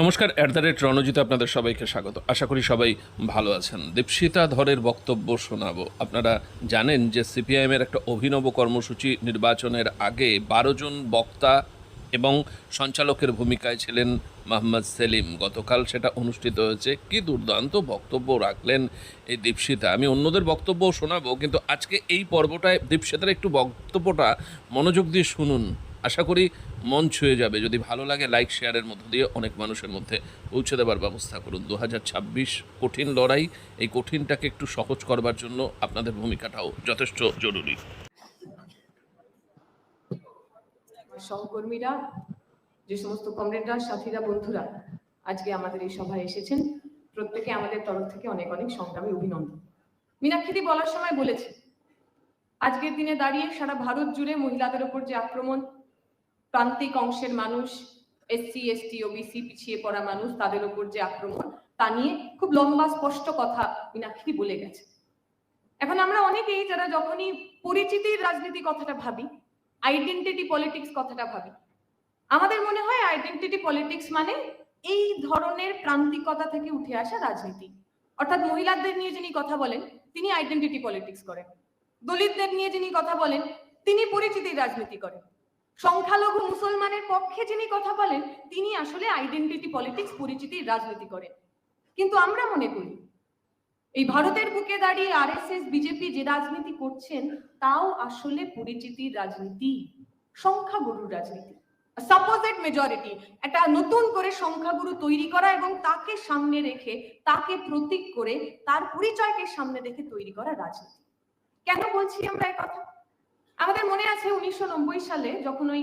নমস্কার at the rate Ranjit আপনাদের সবাইকে স্বাগত। আশা করি সবাই ভালো আছেন। দীপশিতা ধরের বক্তব্য শোনাবো। আপনারা জানেন যে সিপিআইএমের একটা অভিনব কর্মসূচি নির্বাচনের আগে বারো জন বক্তা এবং সঞ্চালকের ভূমিকায় ছিলেন মোহাম্মদ সেলিম। গতকাল সেটা অনুষ্ঠিত হয়েছে। কি দুর্দান্ত বক্তব্য রাখলেন এই দীপশিতা। আমি অন্যদের বক্তব্য শোনাবো, কিন্তু আজকে এই পর্বটায় দীপশিতার একটু বক্তব্যটা মনোযোগ দিয়ে শুনুন। আশা করি মন ছুঁয়ে যাবে। যদি ভালো লাগে লাইক শেয়ারের মধ্য দিয়ে অনেক মানুষের মধ্যে পৌঁছে দেবার ব্যবস্থা করুন। দু হাজার ছাব্বিশ কঠিন লড়াই, এই কঠিনটাকে একটু সহজ করবার জন্য আপনাদের ভূমিকাটাও যথেষ্ট জরুরি। সহকর্মীরা, যে সমস্ত কমরেডরা, সাথীরা, বন্ধুরা, আজকে আমাদের এই সভায় এসেছেন। প্রত্যেকে আমাদের তরফ থেকে অনেক অনেক সংগ্রামী অভিনন্দন। মীনাক্ষীদি বলার সময় বলেছে, আজকের দিনে দাঁড়িয়ে সারা ভারত জুড়ে মহিলাদের ওপর যে আক্রমণ প্রান্তিক অংশের মানুষ এসসি এসটি ওবিসি পিছিয়ে পড়া মানুষ, তাদের ওপর যে আক্রমণ, তা নিয়ে খুব লম্বা, স্পষ্ট কথা মীনাক্ষী বলে গেছে। এখন আমরা অনেকেই যারা যখনই পরিচিতির রাজনীতি কথাটা ভাবি আইডেন্টিটি পলিটিক্স কথাটা ভাবি, আমাদের মনে হয় আইডেন্টিটি পলিটিক্স মানে এই ধরনের প্রান্তিকতা থেকে উঠে আসা রাজনীতি। অর্থাৎ মহিলাদের নিয়ে যিনি কথা বলেন, তিনি আইডেন্টিটি পলিটিক্স করেন। দলিতদের নিয়ে যিনি কথা বলেন, তিনি পরিচিতির রাজনীতি করেন। সংখ্যালঘু মুসলমানের পক্ষে যিনি কথা বলেন, তিনি আসলে আইডেন্টিটি পলিটিক্স পরিচিতির রাজনীতি করেন। কিন্তু আমরা মনে করি, এই ভারতের বুকে দাঁড়িয়ে আরএসএস বিজেপি যে রাজনীতি করছেন, তাও আসলে পরিচিতির রাজনীতি, সংখ্যাগুরুর রাজনীতি। মেজরিটি একটা নতুন করে সংখ্যাগুরু তৈরি করা এবং তাকে সামনে রেখে, তাকে প্রতীক করে, তার পরিচয়কে সামনে রেখে তৈরি করা রাজনীতি। কেন বলছি আমরা কথা আমাদের মনে আছে উনিশশো নব্বই সালে যখন ওই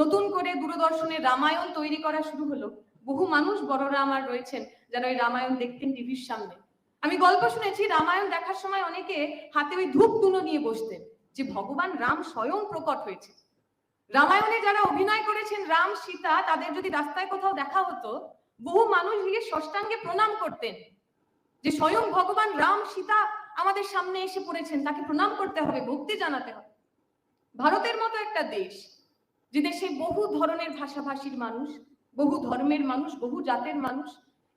নতুন করে দূরদর্শনের রামায়ণ তৈরি করা শুরু হলো, বহু মানুষ বড়রা আমার রয়েছেন যারা ওই রামায়ণ দেখতেন টিভির সামনে। আমি গল্প শুনেছি, রামায়ণ দেখার সময় অনেকে হাতে ওই ধূপ তুলো নিয়ে বসতেন যে ভগবান রাম স্বয়ং প্রকট হয়েছে। রামায়ণে যারা অভিনয় করেছেন রাম, সীতা, তাদের যদি রাস্তায় কোথাও দেখা হতো, বহু মানুষ গিয়ে ষষ্ঠাঙ্গে প্রণাম করতেন যে স্বয়ং ভগবান রাম, সীতা আমাদের সামনে এসে পড়েছেন, তাকে প্রণাম করতে হবে, ভক্তি জানাতে হবে। ভারতের মতো একটা দেশ, যে দেশে বহু ধরনের ভাষাভাষীর মানুষ, বহু ধর্মের মানুষ, বহু জাতের মানুষ,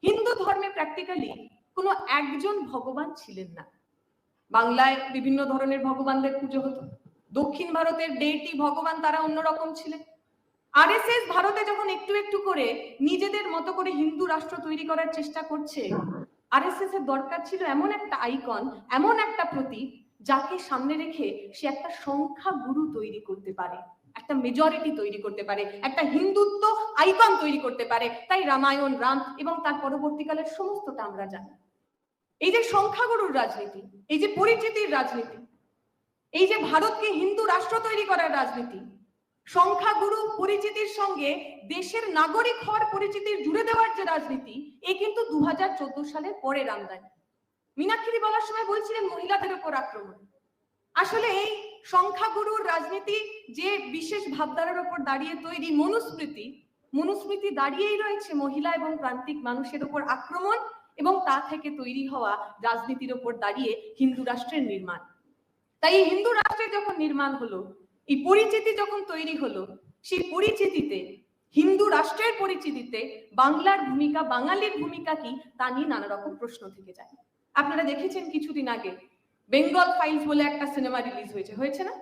হিন্দু ধর্মে প্র্যাকটিক্যালি কোনো একজন ভগবান ছিলেন না। বাংলায় বিভিন্ন ধরনের ভগবানদের পুজো হতো। দক্ষিণ ভারতের ডেটি ভগবান তারা অন্যরকম ছিলেন। আরএসএস ভারতে যখন একটু একটু করে নিজেদের মতো করে হিন্দু রাষ্ট্র তৈরি করার চেষ্টা করছে আরএসএস এর দরকার ছিল এমন একটা আইকন এমন একটা প্রতীক যাকে সামনে রেখে সে একটা সংখ্যা গুরু তৈরি করতে পারে, একটা মেজরিটি তৈরি করতে পারে, একটা হিন্দুত্ব আইকন তৈরি করতে পারে। তাই রামায়ণ, রাম এবং তার পরবর্তীকালের সমস্তটা আমরা জানি। এই যে সংখ্যাগুরুর রাজনীতি, এই যে পরিচিতির রাজনীতি, এই যে ভারতকে হিন্দু রাষ্ট্র তৈরি করার রাজনীতি, সংখ্যাগুরু পরিচিতির সঙ্গে দেশের নাগরিক হওয়ার পরিচিতির জুড়ে দেওয়ার যে রাজনীতি, এ কিন্তু দু সালের পরে আমদানি। মীনাক্ষী বলার সময় বলছিলেন মহিলাদের উপর আক্রমণ। আসলে এই সংখ্যাগুরুর রাজনীতি যে বিশেষ ভাবধারার উপর দাঁড়িয়ে তৈরি মনুস্মৃতি মনুস্মৃতি দাঁড়িয়েই রয়েছে মহিলা এবং প্রান্তিক মানুষের উপর আক্রমণ এবং তা থেকে তৈরি হওয়া রাজনীতির উপর দাঁড়িয়ে হিন্দু রাষ্ট্রের নির্মাণ। তাই এই হিন্দু রাষ্ট্রের যখন নির্মাণ হলো, এই পরিচিতি যখন তৈরি হলো, সেই পরিচিতিতে, হিন্দু রাষ্ট্রের পরিচিতিতে বাংলার ভূমিকা, বাঙালির ভূমিকা কি তা নিয়ে নানা রকম প্রশ্ন থেকে যায়। আপনারা দেখেছেন কিছুদিন আগে বেঙ্গল ফাইলস বলে একটা সিনেমা রিলিজ হয়েছে হয়েছে না?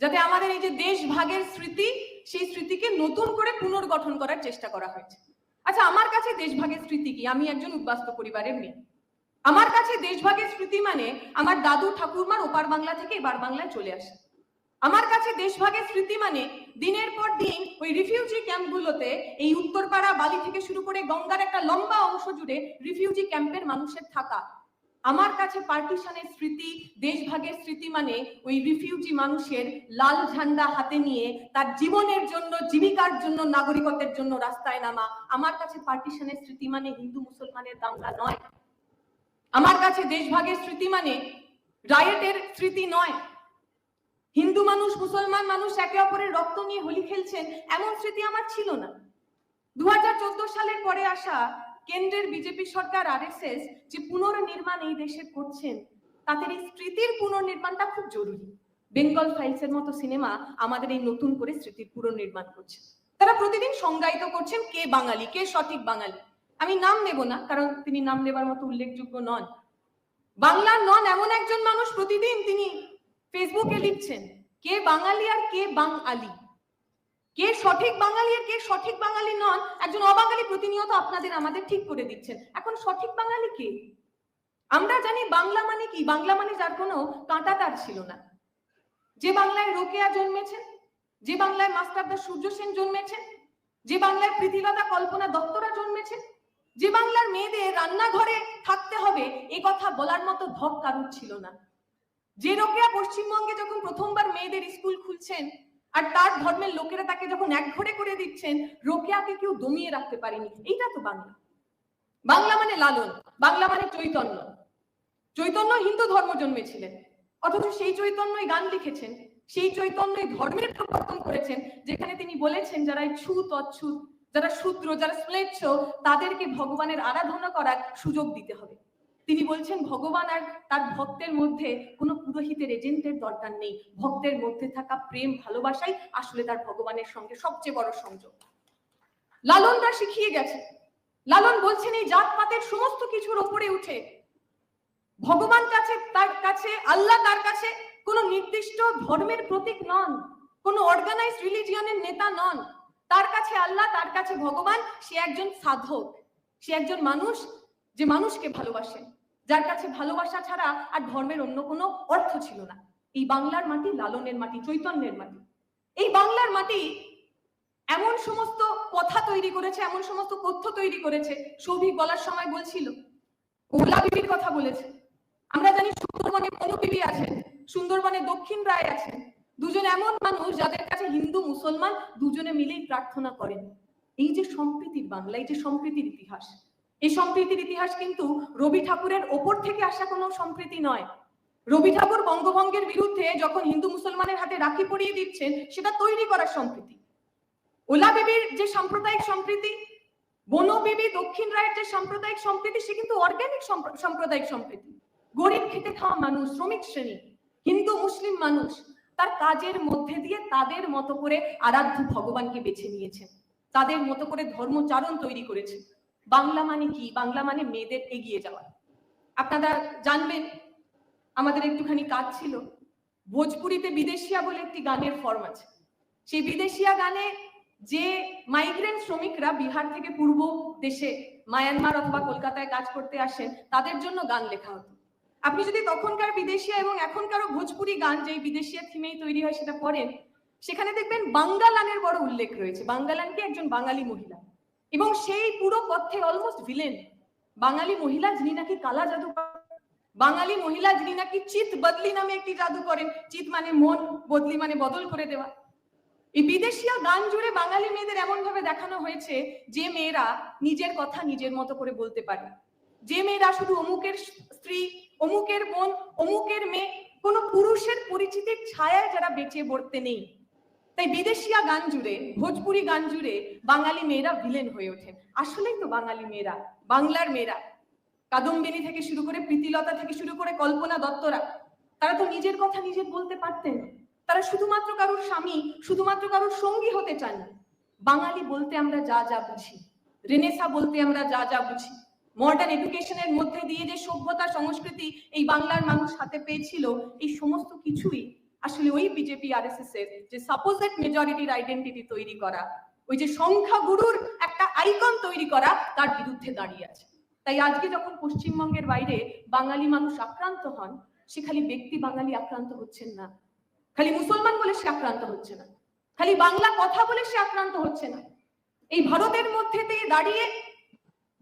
যাতে আমাদের এই যে দেশ ভাগের স্মৃতি, সেই স্মৃতিকে নতুন করে পুনর্গঠন করার চেষ্টা করা হয়েছে। আচ্ছা আমার কাছে দেশভাগের স্মৃতি কি? আমি একজন উদ্বাস্ত পরিবারের মেয়ে। আমার কাছে দেশভাগের স্মৃতি মানে আমার দাদু ঠাকুরমার ওপার বাংলা থেকে এবার বাংলায় চলে আসে। আমার কাছে দেশভাগের স্মৃতি মানে দিনের পর দিন ওই রিফিউজি ক্যাম্পগুলোতে এই উত্তরপাড়া বালি থেকে শুরু করে গঙ্গার একটা লম্বা অংশ জুড়ে রিফিউজি ক্যাম্পের মানুষের থাকা। আমার কাছে পার্টিশনের স্মৃতি, দেশভাগের স্মৃতি মানে ওই রিফিউজি মানুষের লাল ঝান্ডা হাতে নিয়ে তার জীবনের জন্য, জীবিকার জন্য, নাগরিকত্বের জন্য রাস্তায় নামা। আমার কাছে পার্টিশনের স্মৃতি মানে হিন্দু মুসলমানের দাঙ্গা নয়। আমার কাছে দেশভাগের স্মৃতি মানে রায়েটের স্মৃতি নয়। হিন্দু মানুষ, মুসলমান মানুষ একে অপরের রক্ত নিয়ে হোলি খেলছেন, এমন স্মৃতি আমার ছিল না। দুহাজার চোদ্দ সালের পরে আসা কেন্দ্রের বিজেপি সরকার আরএসএস যে পুনর্নির্মাণ এই দেশে করছেন, তাদের এই স্মৃতির পুনর্নির্মাণটা খুব জরুরি। বেঙ্গল ফাইলস এর মতো সিনেমা আমাদের এই নতুন করে স্মৃতির পুনর্নির্মাণ করছে। তারা প্রতিদিন সংজ্ঞায়িত করছেন কে বাঙালি, কে সঠিক বাঙালি। আমি নাম নেব না, কারণ তিনি নাম নেবার মতো উল্লেখযোগ্য নন। বাংলার নন এমন একজন মানুষ প্রতিদিন তিনি ফেসবুকে লিখছেন, কে বাঙালি আর কে বাঙালি কে সঠিক বাঙালি আর কে সঠিক বাঙালি নন? একজন অবাঙালি প্রতিনিয়ত আপনাদের আমাদের ঠিক করে দিচ্ছেন। এখন সঠিক বাঙালি কে? আমরা জানি বাংলা মানে কি। বাংলা মানে যার কোনো কাঁটা তার ছিল না। যে বাংলায় রোকেয়া জন্মেছেন, যে বাংলায় মাস্টারদা সূর্য সেন জন্মেছেন, যে বাংলায় প্রীতিলতা কল্পনা দত্তরা জন্মেছেন, যে বাংলার মেয়েদের রান্নাঘরে থাকতে হবে, এ কথা বলার মতো ধক কারুর ছিল না। যে রোকেয়া পশ্চিমবঙ্গে যখন প্রথমবার মেয়েদের স্কুল খুলছেন আর তার ধর্মের লোকেরা তাকে যখন একঘরে করে দিচ্ছেন, রোকেয়াকে কেউ দমিয়ে রাখতে পারেনি। এইটা তো বাংলা। বাংলা মানে লালন, বাংলা মানে চৈতন্য। চৈতন্য হিন্দু ধর্ম জন্মেছিলেন, অথচ সেই চৈতন্যই গান লিখেছেন, সেই চৈতন্যই ধর্মের প্রবর্তন করেছেন, যেখানে তিনি বলেছেন, যারা ছুত, অচ্ছুত, যারা শূদ্র, যারা শ্লেচ্ছ তাদেরকে ভগবানের আরাধনা করার সুযোগ দিতে হবে। তিনি বলছেন, ভগবান আর তার ভক্তের মধ্যে কোনো পুরোহিতের এজেন্টের দরকার নেই। ভক্তের মধ্যে থাকা প্রেম, ভালোবাসাই আসলে তার ভগবানের সঙ্গে সবচেয়ে বড় সংযোগ। লালন তা শিখিয়ে গেছে। লালন বলছেন, এই জাতপাতের সমস্ত কিছুর ওপরে উঠে ভগবান কাছে, তার কাছে, আল্লাহ তার কাছে কোনো নির্দিষ্ট ধর্মের প্রতীক নন, কোনো অর্গানাইজ রিলিজিয়নের নেতা নন। তার কাছে আল্লাহ, তার কাছে ভগবান, সে একজন সাধক, সে একজন মানুষ, যে মানুষকে ভালোবাসে। যার কাছে ভালোবাসা ছাড়া আর ধর্মের অন্য কোনো অর্থ ছিল না। এই বাংলার মাটি লালনের মাটি, চৈতন্যের মাটি। এই বাংলার মাটি এমন সমস্ত কথা তৈরি করেছে, এমন সমস্ত তথ্য তৈরি করেছে, সৌভিক বলার সময় বলছিল। ওলা বিবির কথা বলেছে। আমরা জানি সুন্দরবনে অনুবিবি আছেন সুন্দরবনে দক্ষিণ রায় আছেন দুজন এমন মানুষ যাদের কাছে হিন্দু, মুসলমান দুজনে মিলেই প্রার্থনা করেন। এই যে সম্প্রীতির বাংলা, এই যে সম্প্রীতির ইতিহাস এই সম্প্রীতির ইতিহাস কিন্তু রবি ঠাকুরের ওপর থেকে আসা কোনো সম্প্রীতি নয়। রবি ঠাকুর বঙ্গভঙ্গের বিরুদ্ধে যখন হিন্দু মুসলমানের হাতে রাখি পরিয়ে দিচ্ছেন, সেটা তৈরি করা সম্প্রীতি। ওলা বিবির যে সাম্প্রদায়িক সম্প্রীতি, বন বিবি দক্ষিণ রায়ের যে সাম্প্রদায়িক সম্প্রীতি, সে কিন্তু অর্গানিক সাম্প্রদায়িক সম্প্রীতি। গরিব খেতে খাওয়া মানুষ, শ্রমিক শ্রেণি, হিন্দু মুসলিম মানুষ, তার কাজের মধ্যে দিয়ে তাদের মতো করে আরাধ্য ভগবানকে বেছে নিয়েছেন তাদের মতো করে ধর্মচারণ তৈরি করেছে। বাংলা মানে কি? বাংলা মানে মেয়েদের এগিয়ে যাওয়া। আপনারা জানবেন, আমাদের একটুখানি কাজ ছিল। ভোজপুরিতে বিদেশিয়া বলে একটি গানের ফর্ম আছে। সেই বিদেশিয়া গানে যে মাইগ্রেন্ট শ্রমিকরা বিহার থেকে পূর্ব দেশে মায়ানমার অথবা কলকাতায় কাজ করতে আসেন, তাদের জন্য গান লেখা হতো। আপনি যদি তখনকার বিদেশিয়া এবং এখনকারও ভোজপুরি গান যে বিদেশিয়া থিমেই তৈরি হয় সেটা পড়েন, সেখানে দেখবেন বাঙ্গালানের বড় উল্লেখ রয়েছে। বাঙ্গালানকে একজন বাঙালি মহিলা। এবং সেই পুরো পথে অলমোস্ট ভিলেন বাঙালি মহিলা যিনি নাকি কালা জাদু। বাঙালি মহিলা যিনি নাকি চিত বদলি নামে একটি জাদু করেন, চিত মানে মন, বদলি মানে বদল করে দেওয়া। এই বিদেশিয়া গান জুড়ে বাঙালি মেয়েদের এমন ভাবে দেখানো হয়েছে যে মেয়েরা নিজের কথা নিজের মতো করে বলতে পারে। যে মেয়েরা শুধু অমুকের স্ত্রী, অমুকের বোন, অমুকের মেয়ে, কোনো পুরুষের পরিচিতির ছায়ায় যারা বেঁচে পড়তে নেই। তাই বিদেশিয়া গান জুড়ে, ভোজপুরি গান জুড়ে বাঙালি মেয়েরা ভিলেন হয়ে ওঠেন। আসলেই তো বাঙালি মেয়েরা, বাংলার মেয়েরা। কাদম্বিনী থেকে শুরু করে প্রীতিলতা থেকে শুরু করে কল্পনা দত্তরা, তারা তো নিজের কথা নিজের বলতে পারতেন তারা শুধুমাত্র কারোর স্বামী, শুধুমাত্র কারোর সঙ্গী হতে চাননি বাঙালি বলতে আমরা যা যা বুঝি, রেনেসা বলতে আমরা যা যা বুঝি। মডার্ন এডুকেশনের মধ্যে দিয়ে যে সভ্যতা, সংস্কৃতি এই বাংলার মানুষ হাতে পেয়েছিল, এই সমস্ত কিছুই আসলে ওই বিজেপি আর এস এর যে সাপোজেড মেজরিটির আইডেন্টিটি তৈরি করা, ওই যে সংখ্যাগুরুর একটা আইকন তৈরি করা তার বিরুদ্ধে দাঁড়িয়ে আছে। তাই আজকে যখন পশ্চিমবঙ্গের বাইরে বাঙালি মানুষ আক্রান্ত হন, সে খালি ব্যক্তি বাঙালি আক্রান্ত হচ্ছেন না। খালি মুসলমান বলে সে আক্রান্ত হচ্ছে না। খালি বাংলা কথা বলে সে আক্রান্ত হচ্ছে না। এই ভারতের মধ্যে দিয়ে দাঁড়িয়ে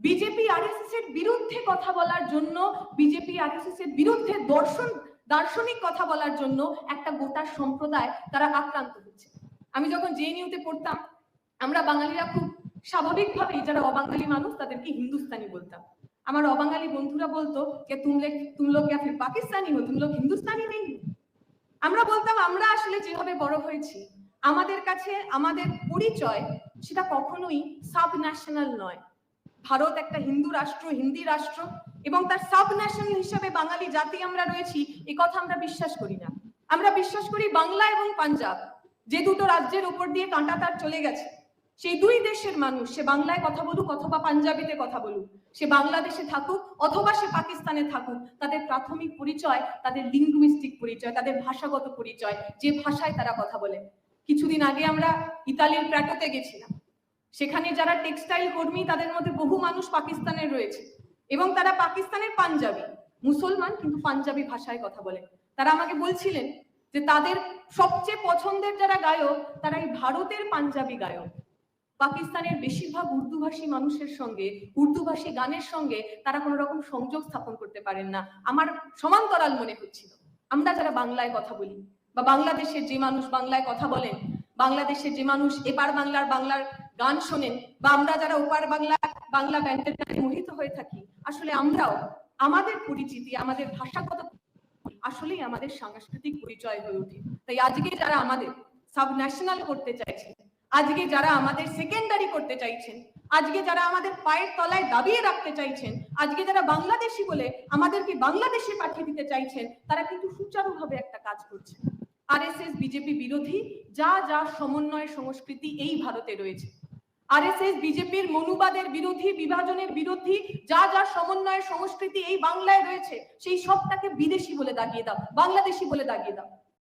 বিজেপি আরএসএস এর বিরুদ্ধে কথা বলার জন্য, বিজেপি আরএসএস এর বিরুদ্ধে দর্শন দার্শনিক কথা বলার জন্য একটা গোটা সম্প্রদায় তারা আক্রান্ত হচ্ছে। আমি যখন জেএনইউতে পড়তাম, আমরা বাঙালিরা খুব স্বাভাবিকভাবেই, যারা অবাঙালি মানুষ, তাদেরকে হিন্দুস্তানি বলতাম। আমার অবাঙালি বন্ধুরা বলতো যে তুমলে তুম লোক ক্যা পাকিস্তানি হো, তুম লোক হিন্দুস্তানি নেই। আমরা বলতাম, আমরা আসলে যেভাবে বড় হয়েছি, আমাদের কাছে, আমাদের পরিচয় সেটা কখনোই সাব ন্যাশনাল নয়। ভারত একটা হিন্দু রাষ্ট্র, হিন্দি রাষ্ট্র এবং তার সাব ন্যাশনাল হিসেবে বাঙালি জাতি আমরা রয়েছি, এ কথা আমরা বিশ্বাস করি না। আমরা বিশ্বাস করি বাংলা এবং পাঞ্জাব, যে দুটো রাজ্যের উপর দিয়ে কাঁটা তার চলে গেছে। সেই দুই দেশের মানুষ, সে বাংলায় কথা বলুক অথবা পাঞ্জাবিতে কথা বলুক, সে বাংলাদেশে থাকুক অথবা সে পাকিস্তানে থাকুক, তাদের প্রাথমিক পরিচয়, তাদের লিঙ্গুইস্টিক পরিচয়, তাদের ভাষাগত পরিচয়, যে ভাষায় তারা কথা বলে। কিছুদিন আগে আমরা ইতালির প্র্যাটোতে গেছিলাম। সেখানে যারা টেক্সটাইল কর্মী, তাদের মধ্যে বহু মানুষ পাকিস্তানের রয়েছে। এবং তারা পাকিস্তানের পাঞ্জাবি, মুসলমান কিন্তু পাঞ্জাবি ভাষায় কথা বলে। তারা আমাকে বলছিলেন যে তাদের সবচেয়ে পছন্দের যারা গায়ক, তারা এই ভারতের পাঞ্জাবি গায়ক। পাকিস্তানের বেশিরভাগ উর্দুভাষী মানুষের সঙ্গে, উর্দুভাষী গানের সঙ্গে তারা কোনো রকম সংযোগ স্থাপন করতে পারেন না। আমার সমান্তরাল মনে হচ্ছিল। আমরা যারা বাংলায় কথা বলি বা বাংলাদেশের যে মানুষ বাংলায় কথা বলেন, বাংলাদেশের যে মানুষ এপার বাংলার বাংলার গান শোনেন, বা আমরা যারা ওপার বাংলা বাংলা ব্যান্ডের গানে মোহিত হয়ে থাকি আসলে আমরাও আমাদের পরিচিতি, আমাদের ভাষাগত আসলেই আমাদের সাংস্কৃতিক পরিচয় হয়ে ওঠে। তাই আজকে যারা আমাদের সাব ন্যাশনাল করতে চাইছেন, আজকে যারা আমাদের সেকেন্ডারি করতে চাইছেন, আজকে যারা আমাদের পায়ের তলায় দাবিয়ে রাখতে চাইছেন, আজকে যারা বাংলাদেশি বলে আমাদেরকে বাংলাদেশে পাঠিয়ে দিতে চাইছেন, তারা কিন্তু সুচারুভাবে একটা কাজ করছে আরএসএস বিজেপি বিরোধী, যা যা সমন্বয় সংস্কৃতি এই ভারতে রয়েছে। আরএসএস বিজেপির মনুবাদের বিরোধী, বিভাজনের বিরোধী, যা যা সমন্বয় সংস্কৃতি এই বাংলায় রয়েছে, সেই সবটাকে বিদেশি বলে দাগিয়ে দাও, বাংলাদেশি বলে দাগিয়ে দাও।